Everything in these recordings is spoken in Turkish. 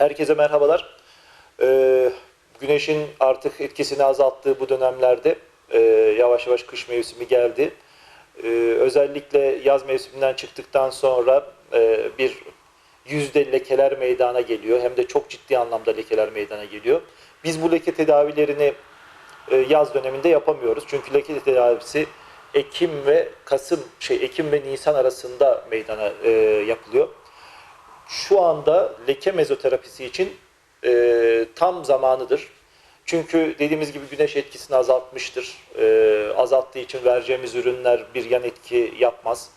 Herkese merhabalar. Ee, güneşin artık etkisini azalttığı bu dönemlerde e, yavaş yavaş kış mevsimi geldi. Ee, özellikle yaz mevsiminden çıktıktan sonra e, bir yüzde lekeler meydana geliyor. Hem de çok ciddi anlamda lekeler meydana geliyor. Biz bu leke tedavilerini e, yaz döneminde yapamıyoruz. Çünkü leke tedavisi Ekim ve Kasım şey Ekim ve Nisan arasında meydana e, yapılıyor. Şu anda leke mezoterapisi için e, tam zamanıdır. Çünkü dediğimiz gibi güneş etkisini azaltmıştır. E, azalttığı için vereceğimiz ürünler bir yan etki yapmaz.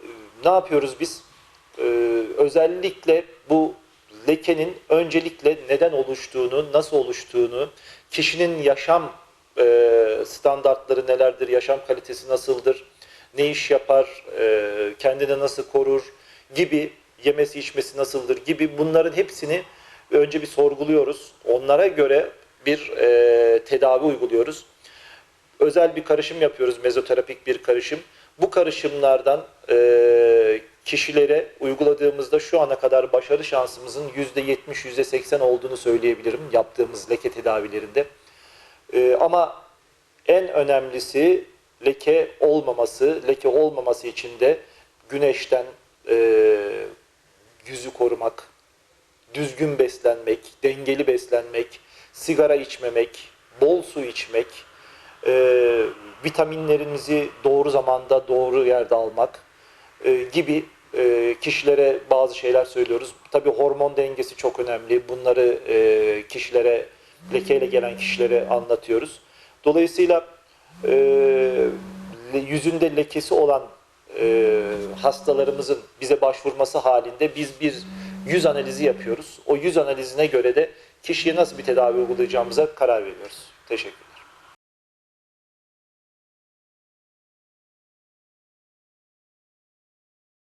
E, ne yapıyoruz biz? E, özellikle bu lekenin öncelikle neden oluştuğunu, nasıl oluştuğunu, kişinin yaşam e, standartları nelerdir, yaşam kalitesi nasıldır, ne iş yapar, e, kendini nasıl korur gibi, yemesi içmesi nasıldır gibi bunların hepsini önce bir sorguluyoruz. Onlara göre bir e, tedavi uyguluyoruz. Özel bir karışım yapıyoruz, mezoterapik bir karışım. Bu karışımlardan e, kişilere uyguladığımızda şu ana kadar başarı şansımızın %70, %80 olduğunu söyleyebilirim yaptığımız leke tedavilerinde. Ee, ama en önemlisi leke olmaması, leke olmaması için de güneşten e, yüzü korumak, düzgün beslenmek, dengeli beslenmek, sigara içmemek, bol su içmek, e, vitaminlerimizi doğru zamanda doğru yerde almak e, gibi e, kişilere bazı şeyler söylüyoruz. Tabii hormon dengesi çok önemli. Bunları e, kişilere, lekeyle gelen kişilere anlatıyoruz. Dolayısıyla e, yüzünde lekesi olan e, hastalarımızın bize başvurması halinde biz bir yüz analizi yapıyoruz. O yüz analizine göre de kişiye nasıl bir tedavi uygulayacağımıza karar veriyoruz. Teşekkür